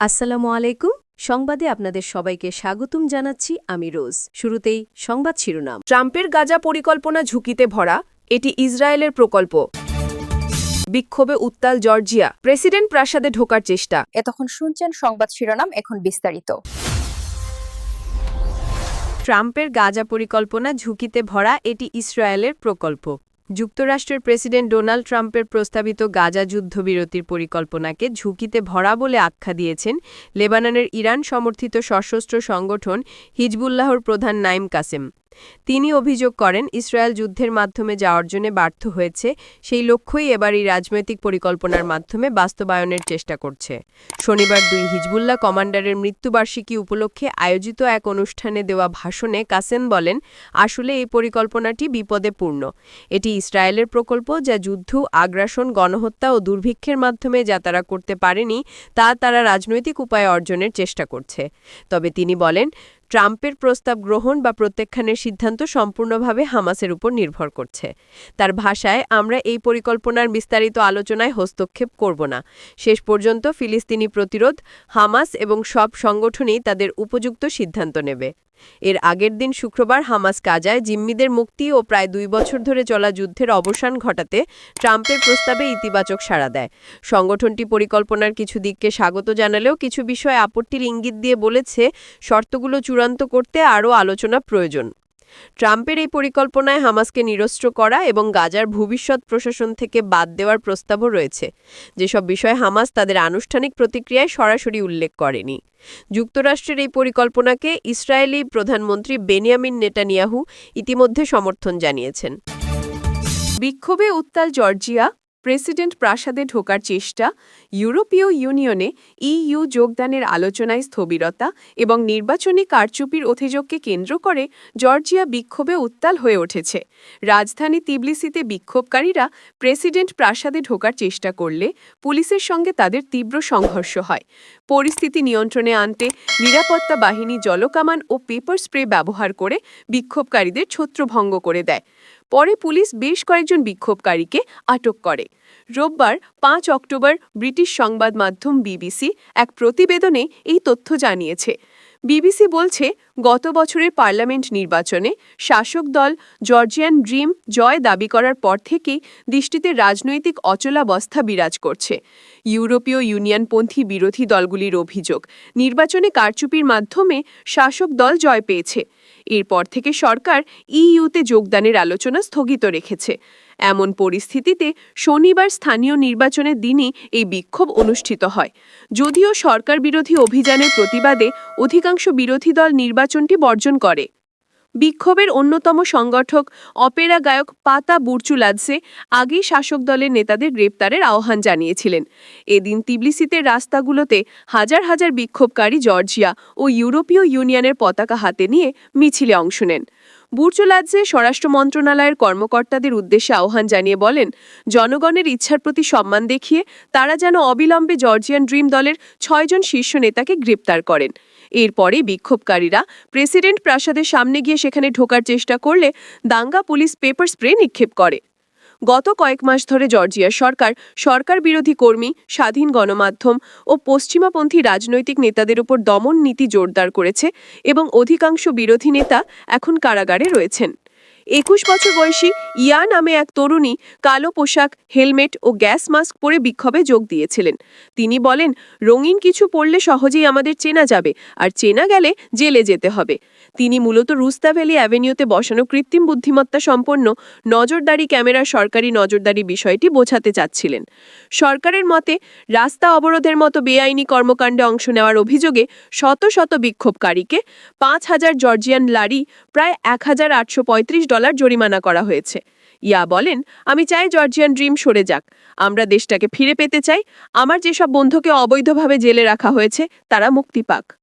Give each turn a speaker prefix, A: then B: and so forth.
A: আসসালামু আলাইকুম। সংবাদে আপনাদের সবাইকে স্বাগতম জানাচ্ছি আমি রোজ। শুরুতেই সংবাদ শিরোনাম।
B: ট্রাম্পের গাজা পরিকল্পনা ঝুঁকিতে ভরা এটি ইসরায়েলের প্রকল্প। বিক্ষোভে উত্তাল জর্জিয়া প্রেসিডেন্ট প্রাসাদে ঢোকার চেষ্টা।
C: এতক্ষণ শুনছেন সংবাদ শিরোনাম এখন বিস্তারিত।
A: ট্রাম্পের গাজা পরিকল্পনা ঝুঁকিতে ভরা এটি ইসরায়েলের প্রকল্প। যুক্তরাষ্ট্রের প্রেসিডেন্ট ডোনাল্ড ট্রাম্পের প্রস্তাবিত গাজা যুদ্ধবিরতির পরিকল্পনাকে ঝুঁকিতে ভরা বলে আখ্যা দিয়েছেন লেবাননের ইরান সমর্থিত সশস্ত্র সংগঠন হিজবুল্লাহর প্রধান নাইম কাসেম। তিনি অভিযোগ করেন, ইসরায়েল যুদ্ধের মাধ্যমে যা অর্জনে ব্যর্থ হয়েছে, সেই লক্ষ্যই এবার এই রাজনৈতিক পরিকল্পনার মাধ্যমে বাস্তবায়নের চেষ্টা করছে। শনিবার দুই হিজবুল্লাহ কমান্ডারের মৃত্যুবার্ষিকী উপলক্ষে আয়োজিত এক অনুষ্ঠানে দেওয়া ভাষণে কাসেম বলেন, আসলে এই পরিকল্পনাটি বিপদে পূর্ণ। এটি ইসরায়েলের প্রকল্প যা যুদ্ধ, আগ্রাসন, গণহত্যা ও দুর্ভিক্ষের মাধ্যমে যা তারা করতে পারেনি, তা তারা রাজনৈতিক উপায়ে অর্জনের চেষ্টা করছে। তবে তিনি বলেন ট্রাম্পের প্রস্তাব গ্রহণ বা প্রত্যাখ্যানের সিদ্ধান্ত সম্পূর্ণভাবে হামাসের উপর নির্ভর করছে। তার ভাষায়, আমরা এই পরিকল্পনার বিস্তারিত আলোচনায় হস্তক্ষেপ করব না। শেষ পর্যন্ত ফিলিস্তিনি প্রতিরোধ, হামাস এবং সব সংগঠনই তাদের উপযুক্ত সিদ্ধান্ত নেবে। এর আগের দিন শুক্রবার হামাস কাজায় জিম্মিদের মুক্তি ও প্রায় দুই বছর ধরে চলা যুদ্ধের অবসান ঘটাতে ট্রাম্পের প্রস্তাবে ইতিবাচক সাড়া দেয়। সংগঠনটি পরিকল্পনার কিছু দিককে স্বাগত জানালেও কিছু বিষয়ে আপত্তির ইঙ্গিত দিয়ে বলেছে, শর্তগুলো চূড়ান্ত করতে আরও আলোচনা প্রয়োজন। ট্রাম্পের এই পরিকল্পনায় হামাসকে নিরস্ত্র করা এবং গাজার ভবিষ্যৎ প্রশাসন থেকে বাদ দেওয়ার প্রস্তাবও রয়েছে। যেসব বিষয়ে হামাস তাদের আনুষ্ঠানিক প্রতিক্রিয়ায় সরাসরি উল্লেখ করেনি। যুক্তরাষ্ট্রের এই পরিকল্পনাকে ইসরায়েলি প্রধানমন্ত্রী বেনিয়ামিন নেটানিয়াহু ইতিমধ্যে সমর্থন জানিয়েছেন। বিক্ষোভে উত্তাল জর্জিয়া প্রেসিডেন্ট প্রাসাদে ঢোকার চেষ্টা, ইউরোপীয় ইউনিয়নে ইইউ যোগদানের আলোচনায় স্থবিরতা এবং নির্বাচনী কারচুপির অভিযোগকে কেন্দ্র করে জর্জিয়া বিক্ষোভে উত্তাল হয়ে উঠেছে। রাজধানী তিবলিসিতে বিক্ষোভকারীরা প্রেসিডেন্ট প্রাসাদে ঢোকার চেষ্টা করলে পুলিশের সঙ্গে তাদের তীব্র সংঘর্ষ হয়। পরিস্থিতি নিয়ন্ত্রণে আনতে নিরাপত্তা বাহিনী জলকামান ও পেপার স্প্রে ব্যবহার করে বিক্ষোভকারীদের ছত্রভঙ্গ করে দেয়। পরে পুলিশ বেশ কয়েকজন বিক্ষোভকারীকে আটক করে। রোববার পাঁচ অক্টোবর ব্রিটিশ সংবাদ মাধ্যম বিবিসি এক প্রতিবেদনে এই তথ্য জানিয়েছে। বিবিসি বলছে, গত বছরের পার্লামেন্ট নির্বাচনে শাসক দল জর্জিয়ান ড্রিম জয় দাবি করার পর থেকেই দৃষ্টিতে রাজনৈতিক অচলাবস্থা বিরাজ করছে। ইউরোপীয় ইউনিয়নপন্থী বিরোধী দলগুলির অভিযোগ, নির্বাচনে কারচুপির মাধ্যমে শাসক দল জয় পেয়েছে। এরপর থেকে সরকার ইইউতে যোগদানের আলোচনা স্থগিত রেখেছে। এমন পরিস্থিতিতে শনিবার স্থানীয় নির্বাচনের দিনই এই বিক্ষোভ অনুষ্ঠিত হয়। যদিও সরকার বিরোধী অভিযানের প্রতিবাদে অধিকাংশ বিরোধী দল নির্বাচনটি বর্জন করে। বিক্ষোভের অন্যতম সংগঠক অপেরা গায়ক পাতা বুরচুলাদসে আগেই শাসক দলের নেতাদের গ্রেপ্তারের আহ্বান জানিয়েছিলেন। এদিন তিবলিসিতে রাস্তাগুলোতে হাজার হাজার বিক্ষোভকারী জর্জিয়া ও ইউরোপীয় ইউনিয়নের পতাকা হাতে নিয়ে মিছিলে অংশ নেন। বুর্চুলাদজে স্বরাষ্ট্র মন্ত্রণালয়ের কর্মকর্তাদের উদ্দেশ্যে আহ্বান জানিয়ে বলেন, জনগণের ইচ্ছার প্রতি সম্মান দেখিয়ে তারা যেন অবিলম্বে জর্জিয়ান ড্রিম দলের ছয়জন শীর্ষ নেতাকে গ্রেপ্তার করেন। এরপরে বিক্ষোভকারীরা প্রেসিডেন্ট প্রাসাদের সামনে গিয়ে সেখানে ঢোকার চেষ্টা করলে দাঙ্গা পুলিশ পেপার স্প্রে নিক্ষেপ করে। গত কয়েক মাস ধরে জর্জিয়ার সরকার সরকার বিরোধী কর্মী, স্বাধীন গণমাধ্যম ও পশ্চিমাপন্থী রাজনৈতিক নেতাদের উপর দমন নীতি জোরদার করেছে এবং অধিকাংশ বিরোধী নেতা এখন কারাগারে রয়েছেন। একুশ বছর বয়সী ইয়া নামে এক তরুণী কালো পোশাক, হেলমেট ও গ্যাস মাস্ক পরে বিক্ষোভে যোগ দিয়েছিলেন। তিনি বলেন, রঙিন কিছু পড়লে সহজেই আমাদের চেনা যাবে, আর চেনা গেলে জেলে যেতে হবে। তিনি মূলত রুস্তা ভ্যালি অ্যাভিনিউতে বসানো কৃত্রিম বুদ্ধিমত্তা সম্পন্ন নজরদারি ক্যামেরার সরকারি নজরদারি বিষয়টি বোঝাতে চাচ্ছিলেন। সরকারের মতে, রাস্তা অবরোধের মতো বেআইনি কর্মকাণ্ডে অংশ নেওয়ার অভিযোগে শত শত বিক্ষোভকারীকে পাঁচ হাজার জর্জিয়ান লারি, প্রায় এক হাজার আটশো পঁয়ত্রিশ ডলার জরিমানা করা হয়েছে। ইয়া বলেন, আমি চাই জর্জিয়ান ড্রিম সরে যাক। আমরা দেশটাকে ফিরে পেতে চাই। আমার যেসব বন্ধুকে অবৈধভাবে জেলে রাখা হয়েছে, তারা মুক্তি পাক।